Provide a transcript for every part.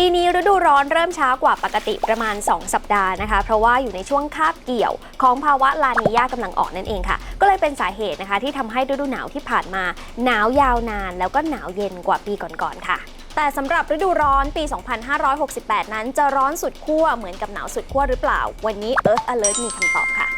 ปีนี้ฤดูร้อนเริ่มช้ากว่าปกติประมาณ 2 สัปดาห์นะคะ เพราะว่าอยู่ในช่วงคาบเกี่ยว ของภาวะลานียากำลังออกนั่นเองค่ะ ก็เลยเป็นสาเหตุนะคะ ที่ทำให้ฤดูหนาวที่ผ่านมา หนาวยาวนาน แล้วก็หนาวเย็นกว่าปีก่อนๆค่ะแต่สำหรับฤดูร้อนปี 2568 นั้นจะร้อนสุดขั้วเหมือนกับหนาวสุดขั้วหรือเปล่า วันนี้ Earth Alert มีคำตอบค่ะ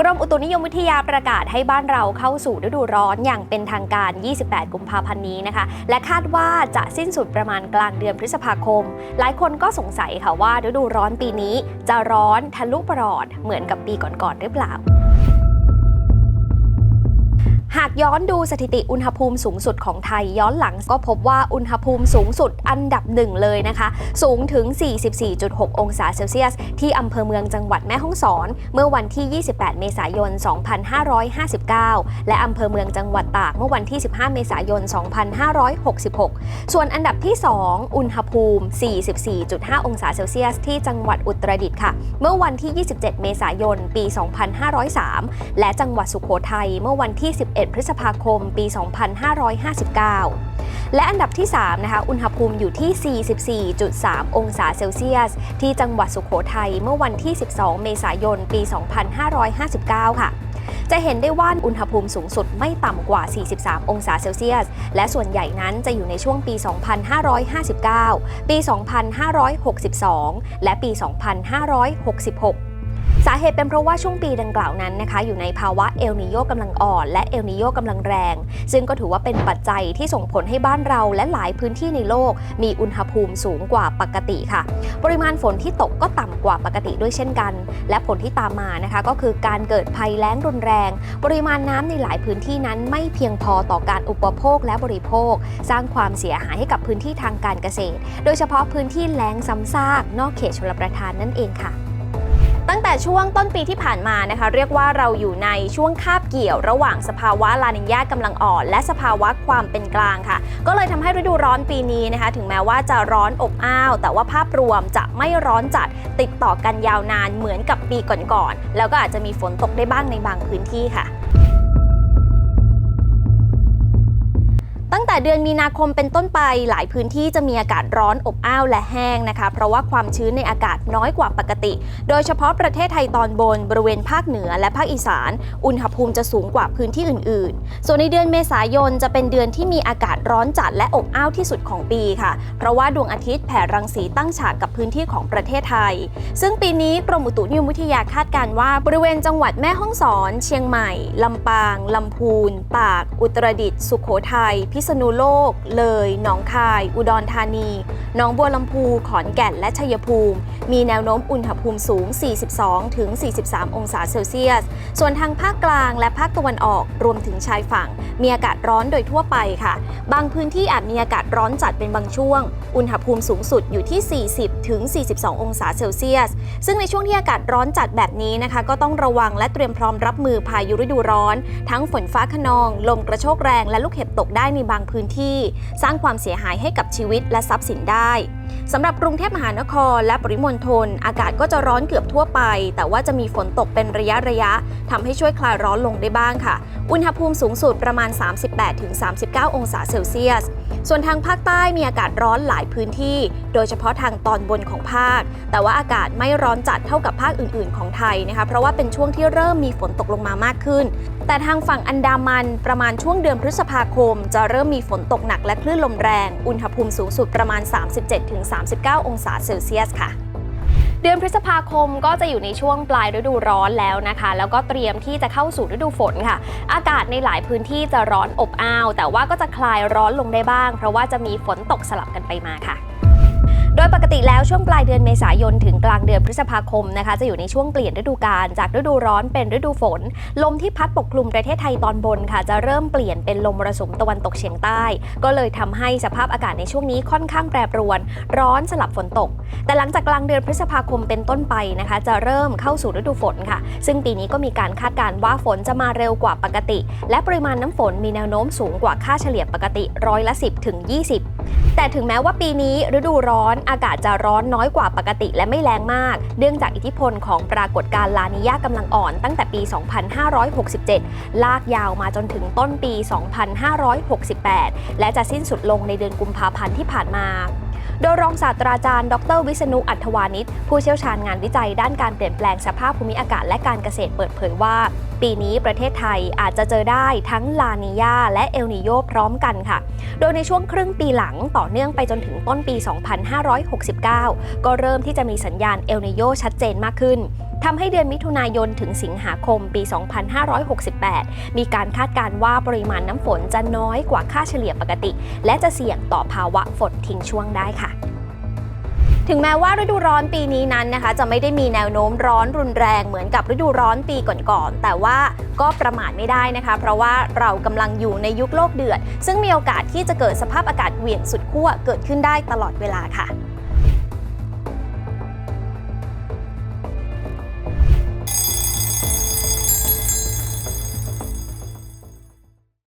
กรมอุตุนิยมวิทยาประกาศให้บ้านเราเข้าสู่ฤดูร้อนอย่างเป็นทางการ 28 กุมภาพันธ์นี้นะคะ และคาดว่าจะสิ้นสุดประมาณกลางเดือนพฤษภาคม หลายคนก็สงสัยค่ะว่าฤดูร้อนปีนี้ จะร้อนทะลุปรอดเหมือนกับปีก่อนๆหรือเปล่า หากย้อนดูสถิติอุณหภูมิสูงสุดของไทยย้อนหลังก็พบว่าอุณหภูมิสูงสุดอันดับหนึ่งเลยนะคะ สูงถึง 44.6 องศาเซลเซียส ที่อำเภอเมืองจังหวัดแม่ฮ่องสอน เมื่อวันที่ 28 เมษายน 2559 และอำเภอเมืองจังหวัดตากเมื่อวันที่ 15 เมษายน 2566 ส่วนอันดับที่ 2 อุณหภูมิ 44.5 องศาเซลเซียส ที่จังหวัดอุตรดิตถ์ค่ะ เมื่อวันที่ 27 เมษายน ปี 2503 และจังหวัดสุโขทัยเมื่อวันที่ 11พฤษภาคม ปี 2559 และอันดับที่3นะคะอุณหภูมิอยู่ที่ 44.3 องศาเซลเซียส ที่จังหวัดสุโขทัยเมื่อวันที่ 12 เมษายน ปี 2559 ค่ะจะเห็นได้ว่าอุณหภูมิสูงสุดไม่ต่ำกว่า 43 องศาเซลเซียส และส่วนใหญ่นั้นจะอยู่ในช่วงปี 2559 ปี 2562 และปี 2566 สาเหตุเป็นเพราะว่าช่วงปีดังกล่าวนั้นนะคะอยู่ในภาวะเอลนิโยกำลังอ่อน และเอลนิโยกำลังแรง ซึ่งก็ถือว่าเป็นปัจจัยที่ส่งผลให้บ้านเราและหลายพื้นที่ในโลก มีอุณหภูมิสูงกว่าปกติค่ะ ปริมาณฝนที่ตกก็ต่ำกว่าปกติด้วยเช่นกัน และผลที่ตามมานะคะ ก็คือการเกิดภัยแล้งรุนแรง ปริมาณน้ำในหลายพื้นที่นั้นไม่เพียงพอต่อการอุปโภคและบริโภค สร้างความเสียหายให้กับพื้นที่ทางการเกษตร โดยเฉพาะพื้นที่แล้งซ้ำซากนอกเขตชลประทานนั่นเองค่ะ แต่ช่วงต้นปีที่ผ่านมานะคะ เรียกว่าเราอยู่ในช่วงคาบเกี่ยวระหว่างสภาวะลานิญญากำลังอ่อน และสภาวะความเป็นกลางค่ะ ก็เลยทำให้ฤดูร้อนปีนี้นะคะ ถึงแม้ว่าจะร้อนอบอ้าว แต่ว่าภาพรวมจะไม่ร้อนจัดติดต่อกันยาวนานเหมือนกับปีก่อนๆแล้วก็อาจจะมีฝนตกได้บ้างในบางพื้นที่ค่ะ แต่เดือนมีนาคมเป็นต้นไปหลายพื้นที่จะมีอากาศร้อนอบอ้าวและแห้งนะคะ เพราะว่าความชื้นในอากาศน้อยกว่าปกติ โดยเฉพาะประเทศไทยตอนบน บริเวณภาคเหนือและภาคอีสาน อุณหภูมิจะสูงกว่าพื้นที่อื่น ๆ ส่วนในเดือนเมษายนจะเป็นเดือนที่มีอากาศร้อนจัดและอบอ้าวที่สุดของปีค่ะ เพราะว่าดวงอาทิตย์แผ่รังสีตั้งฉากกับพื้นที่ของประเทศไทย ซึ่งปีนี้กรมอุตุนิยมวิทยาคาดการณ์ว่าบริเวณจังหวัดแม่ฮ่องสอน เชียงใหม่ ลำปาง ลำพูนตาก อุตรดิตถ์ สุขโขทัย พิษณุโลก เลย หนองคาย อุดรธานี หนองบัวลำพู ขอนแก่น และชัยภูมิ มีแนวโน้มอุณหภูมิสูง 42ถึง43 องศาเซลเซียส ส่วนทางภาคกลางและภาคตะวันออก รวมถึงชายฝั่ง มีอากาศร้อนโดยทั่วไปค่ะ บางพื้นที่อาจมีอากาศร้อนจัดเป็นบางช่วง อุณหภูมิสูงสุดอยู่ที่ 40ถึง42 องศาเซลเซียส ซึ่งในช่วงที่อากาศร้อนจัดแบบนี้นะคะ ก็ต้องระวังและเตรียมพร้อมรับมือพายุฤดูร้อน ทั้งฝนฟ้าขนอง ลมกระโชกแรง และลูกเห็บตกได้ในบางพื้นที่ สร้างความเสียหายให้กับชีวิตและทรัพย์สินได้ สำหรับกรุงเทพมหานครและปริมณฑลอากาศก็จะร้อนเกือบทั่วไป แต่ว่าจะมีฝนตกเป็นระยะระยะทำให้ช่วยคลายร้อนลงได้บ้างค่ะ อุณหภูมิสูงสุดประมาณ 38-39 องศาเซลเซียส ส่วนทางภาคใต้มีอากาศร้อนหลายพื้นที่ โดยเฉพาะทางตอนบนของภาค แต่ว่าอากาศไม่ร้อนจัดเท่ากับภาคอื่น ๆ ของไทยนะคะเพราะว่าเป็นช่วงที่เริ่มมีฝนตกลงมามากขึ้น แต่ทางฝั่งอันดามันประมาณช่วงเดือนพฤษภาคม จะเริ่มมีฝนตกหนักและคลื่นลมแรง อุณหภูมิสูงสุดประมาณึง 39 องศาเซลเซียสค่ะเดือนพฤษภาคมก็จะอยู่ในช่วงปลายฤดูร้อนแล้วนะคะ แล้วก็เตรียมที่จะเข้าสู่ฤดูฝนค่ะ อากาศในหลายพื้นที่จะร้อนอบอ้าว แต่ว่าก็จะคลายร้อนลงได้บ้าง เพราะว่าจะมีฝนตกสลับกันไปมาค่ะ โดยปกติแล้วช่วงปลายเดือนเมษายนถึงกลางเดือนพฤษภาคมนะคะจะอยู่ในช่วงเปลี่ยนฤดูกาลจากฤดูร้อนเป็นฤดูฝน ลมที่พัดปกคลุมประเทศไทยตอนบนค่ะ จะเริ่มเปลี่ยนเป็นลมมรสุมตะวันตกเฉียงใต้ ก็เลยทำให้สภาพอากาศในช่วงนี้ค่อนข้างแปรปรวน ร้อนสลับฝนตก แต่หลังจากกลางเดือนพฤษภาคมเป็นต้นไปนะคะ จะเริ่มเข้าสู่ฤดูฝนค่ะ ซึ่งปีนี้ก็มีการคาดการณ์ว่าฝนจะมาเร็วกว่าปกติ และปริมาณน้ำฝนมีแนวโน้มสูงกว่าค่าเฉลี่ยปกติร้อยละ 10ถึง20 แต่ถึงแม้ว่าปีนี้ฤดูร้อนอากาศจะร้อนน้อยกว่าปกติและไม่แรงมาก เนื่องจากอิทธิพลของปรากฏการณ์ลานิยากำลังอ่อนตั้งแต่ปี 2567 ลากยาวมาจนถึงต้นปี 2568 และจะสิ้นสุดลงในเดือนกุมภาพันธ์ที่ผ่านมาโดยรองศาสตราจารย์ ดร วิษณุอัธวานิชผู้เชี่ยวชาญงานวิจัยด้านการเปลี่ยนแปลงสภาพภูมิอากาศและการเกษตรเปิดเผยว่า ปีนี้ประเทศไทยอาจจะเจอได้ทั้งลานียาและเอลนิโยพร้อมกันค่ะ โดยในช่วงครึ่งปีหลังต่อเนื่องไปจนถึงต้นปี 2569 ก็เริ่มที่จะมีสัญญาณเอลนิโยชัดเจนมากขึ้นทำให้เดือนมิถุนายนถึงสิงหาคมปี 2568 มีการคาดการณ์ว่าปริมาณน้ำฝนจะน้อยกว่าค่าเฉลี่ยปกติ และจะเสี่ยงต่อภาวะฝนทิ้งช่วงได้ค่ะ ถึงแม้ว่าฤดูร้อนปีนี้นั้นนะคะ จะไม่ได้มีแนวโน้มร้อนรุนแรงเหมือนกับฤดูร้อนปีก่อนๆ แต่ว่าก็ประมาทไม่ได้นะคะ เพราะว่าเรากำลังอยู่ในยุคโลกเดือด ซึ่งมีโอกาสที่จะเกิดสภาพอากาศเหวี่ยงสุดขั้วเกิดขึ้นได้ตลอดเวลาค่ะ